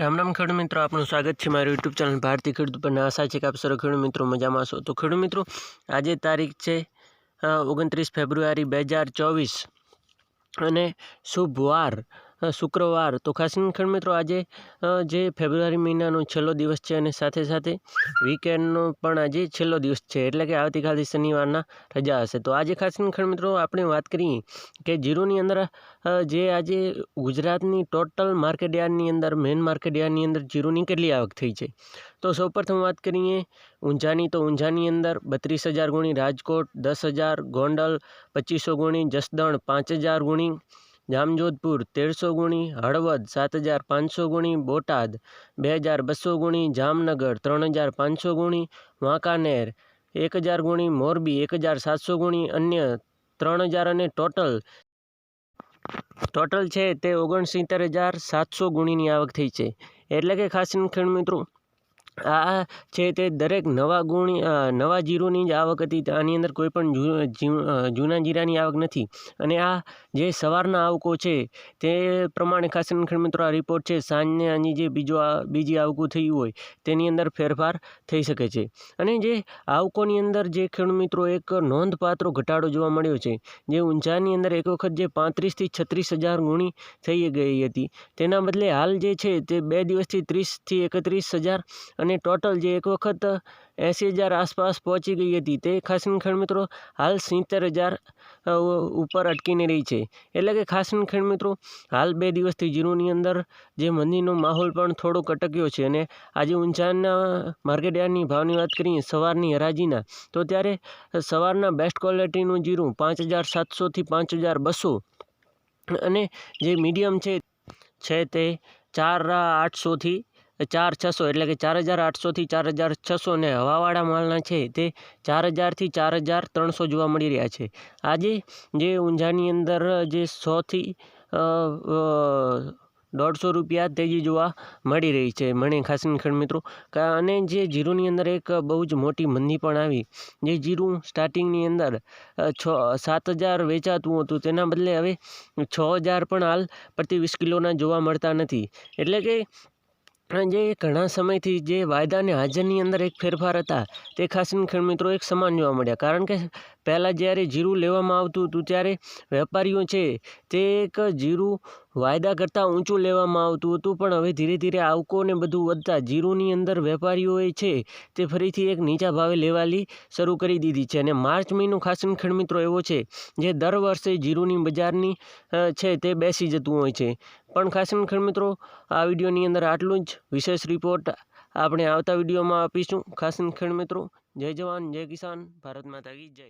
રામ રામ ખેડૂત મિત્રો આપનું સ્વાગત છે મારું યુટ્યુબ ચેનલ ભારતીય ખેડૂત પર આશા છે કે આપ સર્વ ખેડૂત મિત્રો મજામાં છો તો ખેડૂત મિત્રો આજે તારીખ છે ઓગણત્રીસ ફેબ્રુઆરી બે હજાર ચોવીસ અને શુભ વાર અ, શુક્રવાર. તો ખાસ કરીને મિત્રો આજે જે ફેબ્રુઆરી મહિનાનો છેલ્લો દિવસ છે અને સાથે સાથે વીકેન્ડનો પણ આજે છેલ્લો દિવસ છે. એટલે કે આવતીકાલથી શનિવારના રજા હશે. તો આજે ખાસ કરીને મિત્રો આપણે વાત કરીએ કે જીરુની અંદર જે આજે ગુજરાતની ટોટલ માર્કેટ યાર્ડની અંદર, મેઇન માર્કેટ યાર્ડની અંદર જીરોની કેટલી આવક થઈ છે? તો સૌપ્રથમ વાત કરીએ ઊંઝાની. તો ઊંઝાની અંદર બત્રીસ હજાર ગુણી, રાજકોટ દસ હજાર, ગોંડલ પચીસો ગુણી, જસદણ પાંચ હજાર ગુણી જામજોધપુર તેરસો ગુણી, હળવદ સાત હજાર પાંચસો ગુણી, બોટાદ બે હજાર બસો ગુણી, જામનગર ત્રણ હજાર પાંચસો ગુણી, વાંકાનેર એક હજાર ગુણી, મોરબી એક હજાર સાતસો ગુણી, અન્ય ત્રણ હજાર અને ટોટલ. ટોટલ છે તે ઓગણસિત્તેર હજાર સાતસો ગુણીની આવક થઈ છે. એટલે કે ખાસ ખેડૂત મિત્રો આ છે તે દરેક નવા ગુણી નવા જીરુની જ આવક હતી. આની અંદર કોઈ પણ જૂના જીરાની આવક નથી. અને આ જે સવારના આવકો છે, તે પ્રમાણે ખાસ કરીને મિત્રો, આ રિપોર્ટ છે, સાંજને આની જે બીજો બીજી આવકું થયું હોય, તેની અંદર ફેરફાર થઈ શકે છે. અને જે આવકોની અંદર જે ખેડૂત મિત્રો, એક નોંધપાત્ર ઘટાડો જોવા મળ્યો છે, જે ઊંઝાની અંદર એક વખત જે પાંત્રીસથી છત્રીસ હજાર ગુણી થઈ ગઈ હતી. તેના બદલે હાલ જે છે, તે બે દિવસથી ત્રીસથી એકત્રીસ હજાર અને ટોટલ જે એક વખત એંસી હજાર આસપાસ પહોંચી ગઈ હતી તે ખાસની ખેડ મિત્રો હાલ સિત્તેર હજાર ઉપર અટકીને રહી છે. એટલે કે ખાસની ખેડ મિત્રો હાલ બે દિવસથી જીરુની અંદર જે મંદીનો માહોલ પણ થોડોક અટક્યો છે અને આજે ઊંઝાના માર્કેટ ભાવની વાત કરીએ સવારની હરાજીના, તો ત્યારે સવારના બેસ્ટ ક્વોલિટીનું જીરું પાંચ હજાર સાતસોથી પાંચ હજાર બસો અને જે મીડિયમ છે છે તે ચાર આઠસોથી ચાર છસો, એટલે કે ચાર હજાર આઠસોથી ચાર હજાર છસો ને હવાવાળા માલના છે તે ચાર હજારથી ચાર હજાર ત્રણસો જોવા મળી રહ્યા છે. આજે જે ઊંઝાની અંદર, જે સોથી દોઢસો રૂપિયા તેજી જોવા મળી રહી છે. મને ખાસીન ખંડ મિત્રો અને જે જીરુની અંદર એક બહુ જ મોટી મંદી પણ આવી. જે જીરું સ્ટાર્ટિંગની અંદર છ, સાત હજાર વેચાતું હતું. તેના બદલે હવે છ હજાર પણ હાલ પ્રતિ વીસ કિલોના જોવા મળતા નથી. એટલે કે જે ઘણા સમયથી જે વાયદા અને હાજરની અંદર એક ફેરફાર હતા, તે ખાસ ખેડૂત મિત્રો એક સમાન જોવા મળ્યા. કારણ કે પહેલાં જ્યારે જીરું લેવામાં આવતું હતું, ત્યારે વેપારીઓ છે તે એક જીરું વાયદા કરતાં ઊંચું લેવામાં આવતું હતું, પણ હવે ધીરે ધીરે આવકો ને બધું વધતા જીરુની અંદર વેપારીઓએ છે તે ફરીથી એક નીચા ભાવે લેવાલી શરૂ કરી દીધી છે. અને માર્ચ મહિનો ખાસન ખેડ મિત્રો એવો છે જે દર વર્ષે જીરુની બજારની છે તે બેસી જતું હોય છે. પણ ખાસન ખેડ મિત્રો, આ વિડીયોની અંદર આટલું જ વિશેષ રિપોર્ટ આપણે આવતા વિડીયોમાં આપીશું. ખાસ ખેડ મિત્રો, જય જવાન, જય કિસાન, ભારત માતા કી જય.